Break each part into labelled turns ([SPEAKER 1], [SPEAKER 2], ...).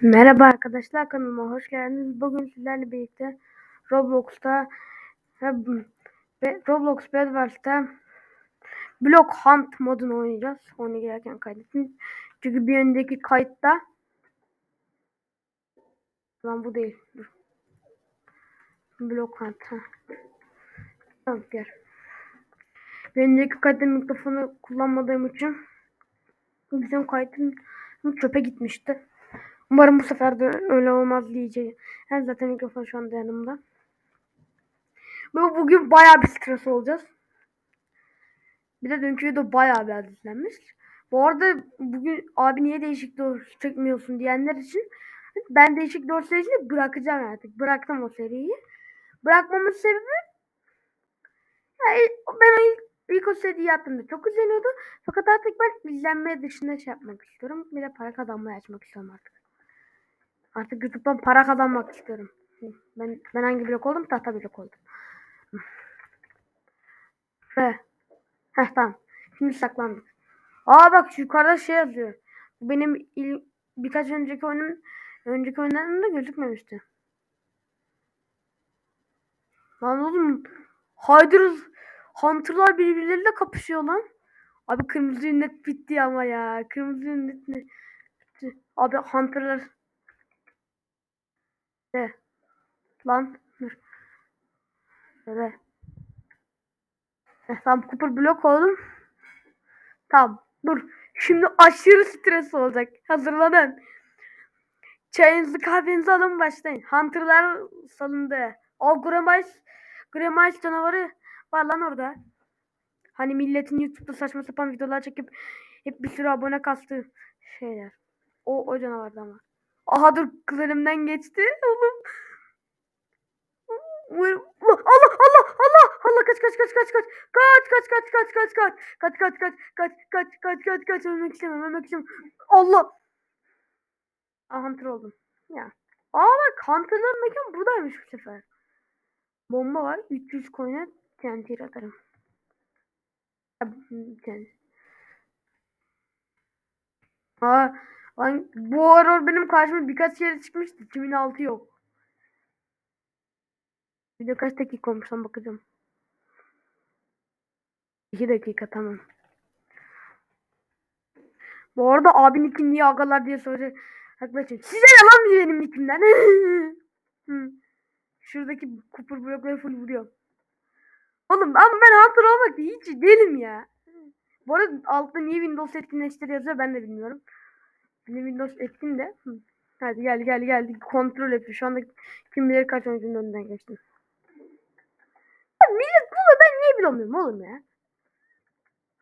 [SPEAKER 1] Merhaba arkadaşlar kanalıma hoş geldiniz. Bugün sizlerle birlikte Roblox'ta ve Roblox Bedwars'ta Block Hunt modunu oynayacağız. Onu girerken kaydettim. Çünkü bir önceki kayıtta Lan bu değil. Dur. Block Hunt. Ha. Tamam gel. Bir önceki kayıtta mikrofonu kullanmadığım için bizim kayıtım çöpe gitmişti. Umarım bu sefer de öyle olmaz diyeceğim. Hem zaten mikrofon şu anda yanımda. Ve bugün bayağı bir stres olacağız. Bir de dünkü video bayağı bir az izlenmiş. Bu arada bugün abi niye değişik doğru çekmiyorsun diyenler için ben değişik doğru serisini bırakacağım artık. Bıraktım o seriyi. Bırakmamın sebebi yani ben o ilk, ilk o seriyi yaptığımda çok izleniyordu. Fakat artık ben izlenmeye dışında şey yapmak istiyorum. Bir de para kazanmayı açmak istiyorum artık. Artık YouTube'dan para kazanmak istiyorum. Ben ben hangi blok oldum? Tahta blok oldum. Ve Heh tamam. Şimdi saklandık. Aa bak şu yukarıda şey yazıyor. Benim il, birkaç önceki oyunum önceki oyunlarımda gözükmemişti. Lan oğlum Hyder Hunter'lar birbirleriyle kapışıyor lan. Abi kırmızı ünnet bitti ama ya. Kırmızı ünnet ne? Abi Hunter'lar de. Lan. Heh, tamam Cooper blok oldum. Tamam dur. Şimdi aşırı stres olacak. Hazırlanın. Çayınızı kahvenizi alın başlayın. Hunter'lar salındı. O Gremice, Gremice canavarı var lan orada. Hani milletin YouTube'da saçma sapan videolar çekip hep bir sürü abone kastı şeyler. O, o canavardı ama. Aha dur kız geçti. Oğlum. Allah Allah Allah Allah kaç kaç kaç kaç kaç kaç kaç kaç kaç kaç kaç kaç kaç kaç kaç kaç kaç kaç kaç ölmek istemem ölmek istemem Allah Aa Hunter oldum ya Aa bak Hunter'ların mekan buradaymış bu sefer Bomba var 300 coin'e TNT atarım Aa Lan bu horror benim karşıma birkaç kere çıkmıştı 2006 yok Video kaç dakika olmuş lan bakacağım. 2 dakika tamam. Bu arada abin nikin niye agalar diye soracak. Arkadaşlar size ne lan benim nikimden? Şuradaki kupur blokları full vuruyor. Oğlum ama ben Hunter olmak hiç değilim ya. Bu arada altta niye Windows etkinleştir yazıyor ben de bilmiyorum. Yine Windows etkin de. Hadi gel gel gel kontrol yapıyor. Şu anda kim bilir kaç oyuncunun önünden geçtim. Millet bunu ben niye bulamıyorum oğlum ya?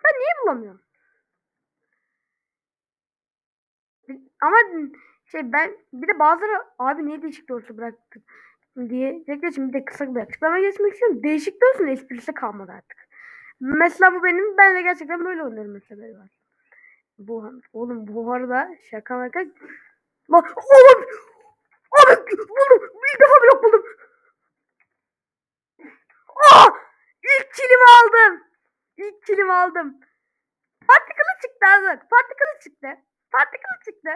[SPEAKER 1] Ben niye bulamıyorum? Ama şey ben bir de bazıları abi niye değişik doğrusu bıraktın diye tekrar şimdi de kısa bir açıklama geçmek istiyorum. Değişik doğrusun esprisi kalmadı artık. Mesela bu benim ben de gerçekten böyle oynuyorum mesela var. Bu oğlum bu arada şaka maka Lan oğlum abi buldum bir defa blok buldum. Aa! İlk kilimi aldım. İlk kilimi aldım. Partikılı çıktı azık. Partikılı çıktı. Partikılı çıktı.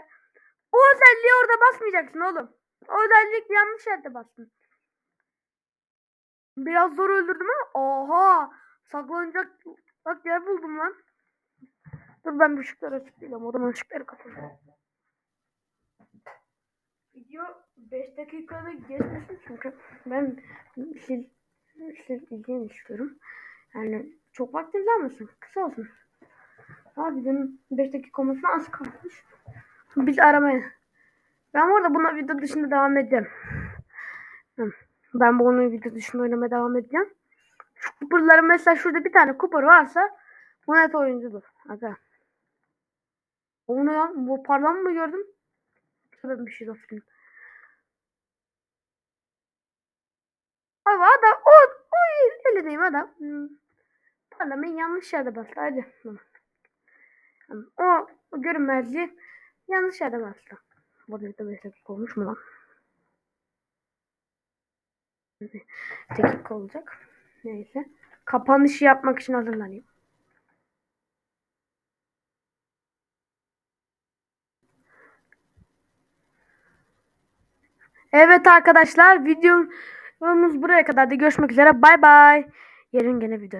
[SPEAKER 1] O özelliği orada basmayacaksın oğlum. O özellik yanlış yerde bastın. Biraz zor öldürdüm ama oha saklanacak bak yer buldum lan. Dur ben bu ışıkları açık değilim. Odanın ışıkları kapalı. Video 5 dakikada geçmesin çünkü ben şey siz izleyin istiyorum. Yani çok vaktim vermesin. Kısa olsun. Abi benim 5 dakika olmasına az kalmış. Biz aramaya. Ben orada buna video dışında devam edeceğim. Ben bunu video dışında oynamaya devam edeceğim. Şu kuparların mesela şurada bir tane kupar varsa bu net oyuncudur. Aga. Onu ya bu parlan mı gördüm? Şurada bir şey olsun. Abi adam o o öyle diyeyim adam. Hmm. Parlament yanlış yerde bastı. Hadi. O, o görünmezliği yanlış yerde bastı. Burada da 5 dakika olmuş mu lan? dakika olacak. Neyse. Kapanışı yapmak için hazırlanayım. Evet arkadaşlar videomuz buraya kadar da görüşmek üzere. Bay bay. Yarın gene video.